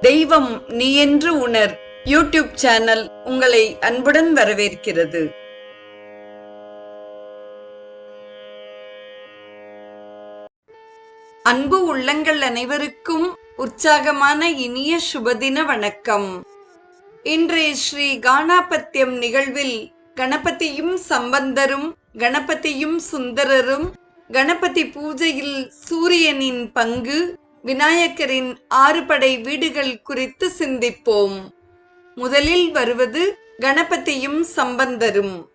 தெய்வம் நீ என்று உணர். யூடியூப் சேனல் உங்களை அன்புடன் வரவேற்கிறது. அன்பு உள்ளங்கள் அனைவருக்கும் உற்சாகமான இனிய சுபதின வணக்கம். இன்றைய ஸ்ரீ கானாபத்தியம் நிகழ்வில் கணபதியும் சம்பந்தரும் கணபதியும் சுந்தரரும் கணபதி பூஜையில் சூரியனின் பங்கு விநாயகரின் ஆறுபடை வீடுகள் குறித்து சிந்திப்போம். முதலில் வருவது கணபதியும் சம்பந்தரும்.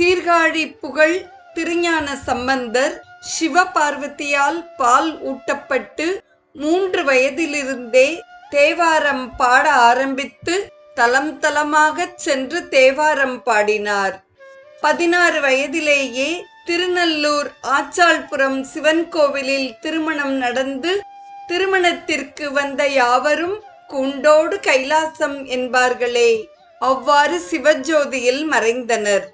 தீர்காழி புகழ் திருஞான சம்பந்தர் சிவபார்வதியால் பால் ஊட்டப்பட்டு மூன்று வயதிலிருந்தே தேவாரம் பாட ஆரம்பித்து தலம் தலமாகச் சென்று தேவாரம் பாடினார். பதினாறு வயதிலேயே திருநல்லூர் ஆச்சாள்புரம் சிவன் கோவிலில் திருமணம் நடந்து திருமணத்திற்கு வந்த யாவரும் குண்டோடு கைலாசம் என்பார்களே. அவ்வாறு சிவஜோதியில் மறைந்தனர்.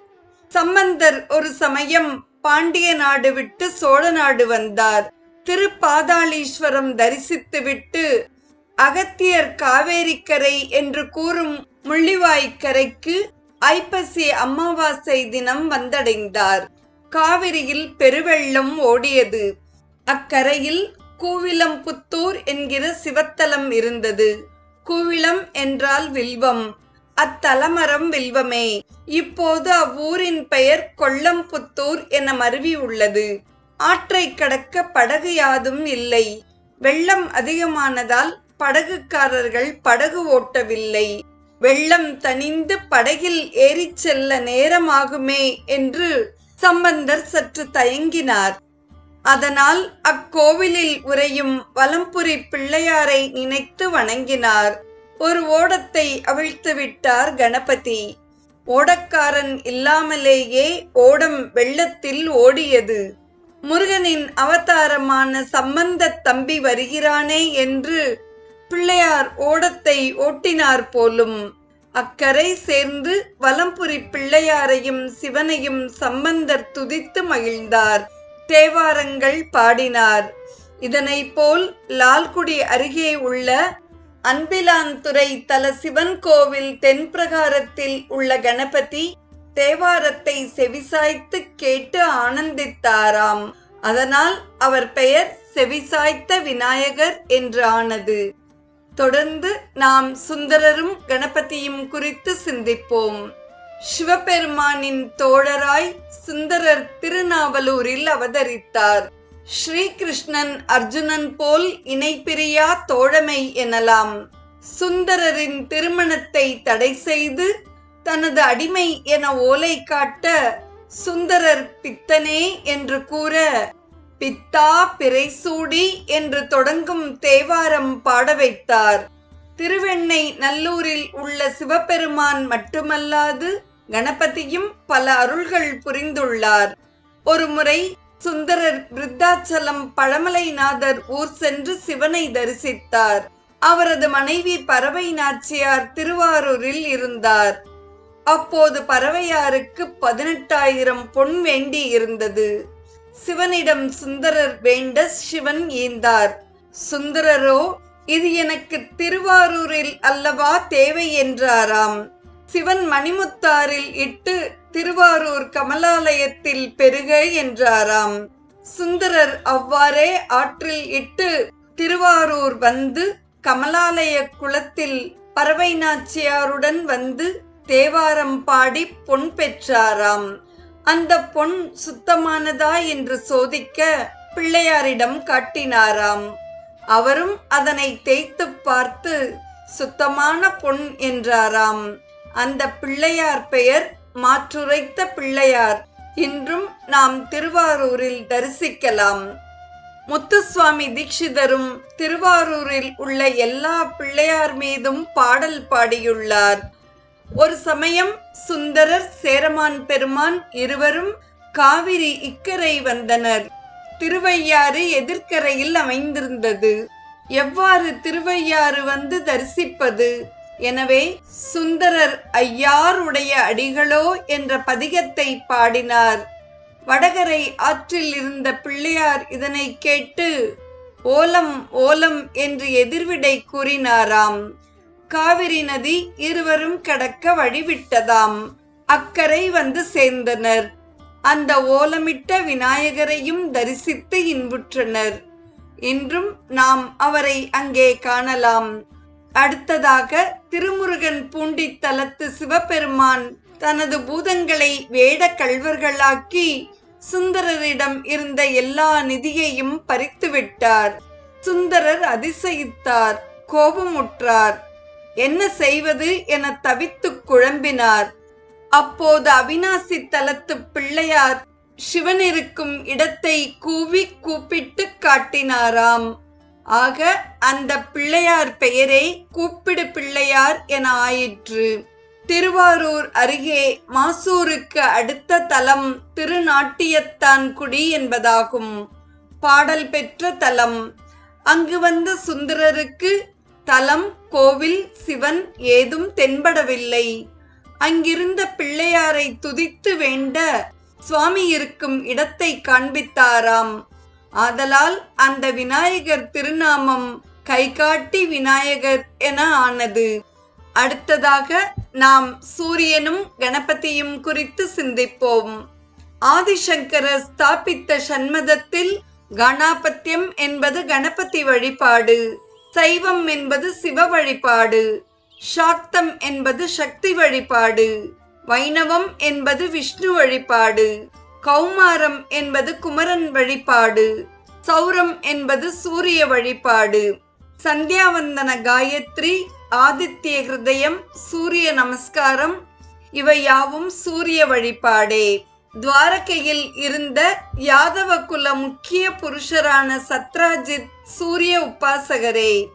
சம்பந்தர் ஒரு சமயம் பாண்டிய நாடு விட்டு சோழ நாடு வந்தார். திருப்பாதாளீஸ்வரம் தரிசித்துவிட்டு அகத்தியர் காவேரிக்கரை என்று கூறும் முள்ளிவாய்க்கரைக்கு ஐப்பசி அமாவாசை தினம் வந்தடைந்தார். காவிரியில் பெருவெள்ளம் ஓடியது. அக்கரையில் கூவிலம்புத்தூர் என்கிற சிவத்தலம் இருந்தது. கூவிலம் என்றால் வில்வம். அத்தலமரம் வில்வமே. இப்போது அவ்வூரின் பெயர் கொல்லம்புத்தூர் என மருவி உள்ளது. ஆற்றை கடக்க படகு யாதும் இல்லை. வெள்ளம் அதிகமானதால் படகுக்காரர்கள் படகு ஓட்டவில்லை. வெள்ளம் தணிந்து படகில் ஏறிச் செல்ல நேரமாகுமே என்று சம்பந்தர் சற்று தயங்கினார். அதனால் அக்கோவிலில் உறையும் வலம்புரி பிள்ளையாரை நினைத்து வணங்கினார். ஒரு ஓடத்தை அவிழ்த்து விட்டார் கணபதி. ஓடக்காரன் இல்லாமலேயே ஓடம் வெள்ளத்தில் ஓடியது. முருகனின் அவதாரமான சம்பந்த தம்பி வருகிறானே என்று பிள்ளையார் ஓடத்தை ஓட்டினார் போலும். அக்கரை சேர்ந்து வலம்புரி பிள்ளையாரையும் சிவனையும் சம்பந்தர் துதித்து மகிழ்ந்தார். தேவாரங்கள் பாடினார். இதனை போல் லால்குடி அருகே உள்ள அன்பிலான்துறை தல சிவன் கோவில் தென்பிரகாரத்தில் உள்ள கணபதி தேவாரத்தை செவிசாய்த்து கேட்டு ஆனந்தித்தாராம். அதனால் அவர் பெயர் செவிசாய்த்த விநாயகர் என்று ஆனது தொடர்ந்து நாம் சுந்தரரும் கணபதியும் குறித்து சிந்திப்போம். சிவபெருமானின் தோழராய் சுந்தரர் திருநாவலூரில் அவதரித்தார். ஸ்ரீகிருஷ்ணன் அர்ஜுனன் போல் இணைப்பிரியா தோழமை எனலாம். சுந்தரரின் திருமணத்தை தடை செய்து தனது அடிமை என ஓலை காட்ட சுந்தரர் பித்தனே என்று கூற பித்தா பிறைசூடி என்று தொடங்கும் தேவாரம் பாட வைத்தார். திருவெண்ணை நல்லூரில் உள்ள சிவபெருமான் மட்டுமல்லாது கணபதியும் பல அருள்கள் புரிந்துள்ளார். ஒருமுறை சுந்தரர் விருத்தாச்சலம் பழமலைநாதர் ஊர் சென்று சிவனை தரிசித்தார். அவரது மனைவி பறவை நாச்சியார் திருவாரூரில் இருந்தார். அப்போது பறவையாருக்கு பதினெட்டாயிரம் பொன் வேண்டி இருந்தது. சிவனிடம் சுந்தரர் வேண்ட சிவன் ஈந்தார். சுந்தரரோ இது எனக்கு திருவாரூரில் அல்லவா தேவை என்றாராம். சிவன் மணிமுத்தாரில் இட்டு திருவாரூர் கமலாலயத்தில் பெருக என்றாராம். சுந்தரர் அவ்வாறே ஆற்றில் இட்டு திருவாரூர் வந்து கமலாலய குளத்தில் பறவை நாச்சியாருடன் வந்து தேவாரம் பாடி பொன் பெற்றாராம். அந்த பொன் சுத்தமானதா என்று சோதிக்க பிள்ளையாரிடம் காட்டினாராம். அவரும் அதனை தேய்த்து பார்த்து சுத்தமான பொன் என்றாராம். அந்த பிள்ளையார் பெயர் மாற்றுரைத்த பிள்ளையார். இன்றும் நாம் திருவாரூரில் தரிசிக்கலாம். முத்துசுவாமி தீட்சிதரும் திருவாரூரில் உள்ள எல்லா பிள்ளையார் மீதும் பாடல் பாடியுள்ளார். ஒரு சமயம் சுந்தரர் சேரமான் பெருமான் இருவரும் காவிரி இக்கரை வந்தனர். திருவையாறு எதிர்க்கரையில் அமைந்திருந்தது. எவ்வாறு திருவையாறு வந்து தரிசிப்பது? எனவே சுந்தரர் ஐயாருடைய அடிகளோ என்ற பதிகத்தை பாடினார். வடகரை ஆற்றில் இருந்த பிள்ளையார் இதனை கேட்டு ஓலம் ஓலம் என்று எதிர்விடை கூறினாராம். காவிரி நதி இருவரும் கடக்க வழிவிட்டதாம். அக்கரை வந்து சேர்ந்தனர். அந்த ஓலமிட்ட விநாயகரையும் தரிசித்து இன்புற்றனர். இன்றும் நாம் அவரை அங்கே காணலாம். அடுத்ததாக திருமுருகன் பூண்டி தலத்து சிவபெருமான் தனது பூதங்களை வேட கல்வர்களாக்கி சுந்தரரிடம் இருந்த எல்லா நிதியையும் பறித்துவிட்டார் சுந்தரர் அதிசயித்தார் கோபமுற்றார். என்ன செய்வது? என தவித்துக் குழம்பினார். அப்போது அவினாசி தலத்து பிள்ளையார் சிவன் இருக்கும் இடத்தை கூவி கூப்பிட்டு காட்டினாராம். ஆக அந்த பிள்ளையார் பெயரே கூப்பிடு பிள்ளையார் என ஆயிற்று. திருவாரூர் அருகே மாசூருக்கு அடுத்த தலம் திருநாட்டியத்தான்குடி என்பதாகும். பாடல் பெற்ற தலம். அங்கு வந்த சுந்தரருக்கு தலம் கோவில் சிவன் ஏதும் தென்படவில்லை. அங்கிருந்த பிள்ளையாரை துதித்து வேண்ட சுவாமி இருக்கும் இடத்தை காண்பித்தாராம். ஆதலால் அந்த விநாயகர் திருநாமம் கைகாட்டி விநாயகர் என ஆனது. அடுத்ததாக நாம் சூரியனும் கணபதியும் குறித்து சிந்திப்போம். ஆதிசங்கரர் ஸ்தாபித்த சண்மதத்தில் கணாபத்தியம் என்பது கணபதி வழிபாடு சைவம் என்பது சிவ வழிபாடு. சாக்தம் என்பது சக்தி வழிபாடு வைணவம் என்பது விஷ்ணு வழிபாடு கௌமாரம் என்பது குமரன் வழிபாடு சௌரம் என்பது சூரிய வழிபாடு. சந்தியாவந்தன காயத்ரி ஆதித்ய ஹிருதயம் சூரிய நமஸ்காரம் இவை யாவும் சூரிய வழிபாடே. துவாரகையில் இருந்த யாதவ குல முக்கிய புருஷரான சத்ராஜித் சூரிய உபாசகரே.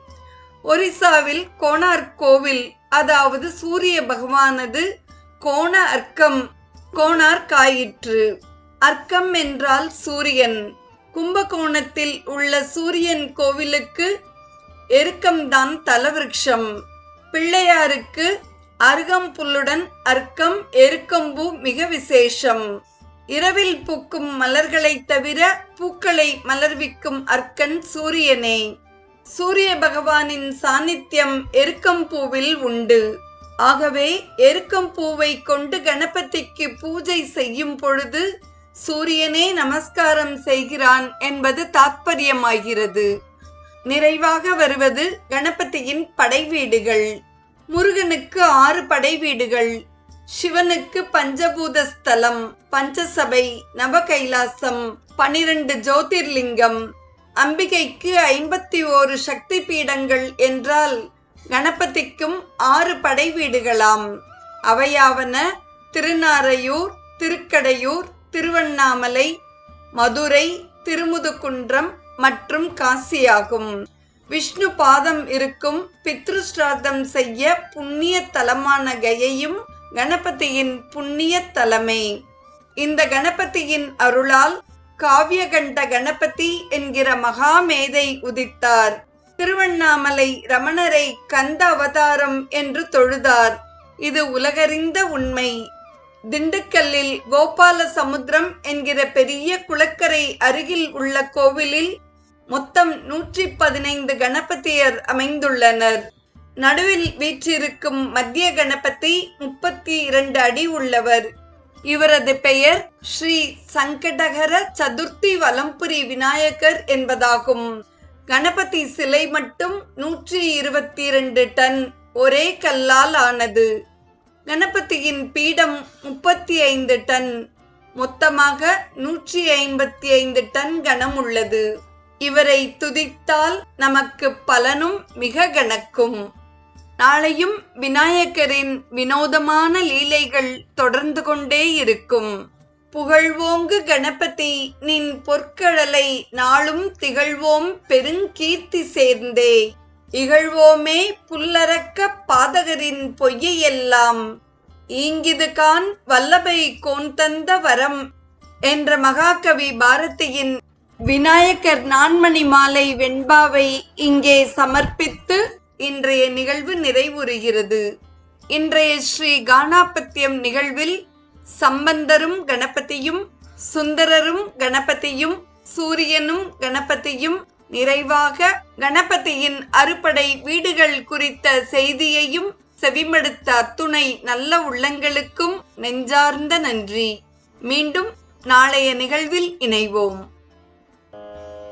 ஒரிசாவில் கோனார்க் கோவில் அதாவது சூரிய பகவானது கோண அர்க்கம் கோணார்க் ஆயிற்று அர்க்கம் என்றால் சூரியன். கும்பகோணத்தில் உள்ள சூரியன் கோவிலுக்கு எருக்கம்தான் தலவிருஷம் பிள்ளையாருக்கு அருகம்புல்லுடன் அர்க்கம் எருக்கம்பூ மிக விசேஷம். இரவில் பூக்கும் மலர்களைத் தவிர பூக்களை மலர்விக்கும் அர்க்கன் சூரியனே. சூரிய பகவானின் சாநித்தியம் எருக்கம்பூவில் உண்டு. ஆகவே எருக்கம்பூவை கொண்டு கணபதிக்கு பூஜை செய்யும் பொழுது சூரியனே நமஸ்காரம் செய்கிறான் என்பது தாத்பரியமாகிறது. நிறைவாக வருவது கணபதியின் படை வீடுகள் முருகனுக்கு ஆறு படை வீடுகள் சிவனுக்கு பஞ்சபூத ஸ்தலம் பஞ்சசபை நவகைலாசம் பனிரெண்டு ஜோதிர்லிங்கம் அம்பிகைக்கு ஐம்பத்தி ஓரு சக்தி பீடங்கள் என்றால் கணபதிக்கும் ஆறு படை வீடுகளாம் அவையாவன திருநாரையூர் திருக்கடையூர் திருவண்ணாமலை மதுரை திருமுதுகுன்றம் மற்றும் காசியாகும். விஷ்ணு பாதம் இருக்கும் பித்ருஸ்ராத்தம் செய்ய புண்ணிய தலமான கயையும் கணபதியின் புண்ணிய தலமே. இந்த கணபதியின் அருளால் காவியகண்ட கணபதி என்கிற மகாமேதை உதித்தார். திருவண்ணாமலை ரமணரை கந்த அவதாரம் என்று தொழுதார். இது உலகறிந்த உண்மை. திண்டுக்கல்லில் கோபால சமுத்திரம் என்கிற பெரிய குளக்கரை அருகில் உள்ள கோவிலில் மொத்தம் நூற்றி பதினைந்து கணபதியர் அமைந்துள்ளனர். நடுவில் வீற்றிருக்கும் மத்திய கணபதி முப்பத்தி இரண்டு அடி உள்ளவர். இவரது பெயர் ஸ்ரீ சங்கடகர சதுர்த்தி வலம்புரி விநாயகர் என்பதாகும். கணபதி சிலை மட்டும் நூற்றி இருபத்தி இரண்டு டன் ஒரே கல்லால் ஆனது. கணபதியின் பீடம் முப்பத்தி ஐந்து டன் மொத்தமாக நூற்றி ஐம்பத்தி ஐந்து டன் கணம் உள்ளது. இவரை துதித்தால் நமக்கு பலனும் மிக கணக்கும். நாளையும் விநாயகரின் வினோதமான லீலைகள் தொடர்ந்து கொண்டே இருக்கும். புகழ்வோங்கு கணபதி நின் பொற்கடலை நாளும் திகழ்வோம் பெருங்கீர்த்தி சேர்ந்தே. இகழ்வோமே புல்லறக்க பாதகரின் பொய்யையெல்லாம். ஈங்கிதுகான் வல்லபை கோன் தந்த வரம் என்ற மகாகவி பாரதியின் விநாயகர் நான்மணி மாலை வெண்பாவை இங்கே சமர்ப்பித்து இன்றைய நிகழ்வு நிறைவுறுகிறது. இன்றைய ஸ்ரீ கானாபத்தியம் நிகழ்வில் சம்பந்தரும் கணபதியும் சுந்தரரும் கணபதியும் சூரியனும் கணபதியும் நிறைவாக கணபதியின் அறுபடை வீடுகள் குறித்த செய்தியையும் செவிமடுத்த அத்துணை நல்ல உள்ளங்களுக்கும் நெஞ்சார்ந்த நன்றி. மீண்டும் நாளைய நிகழ்வில் இணைவோம்.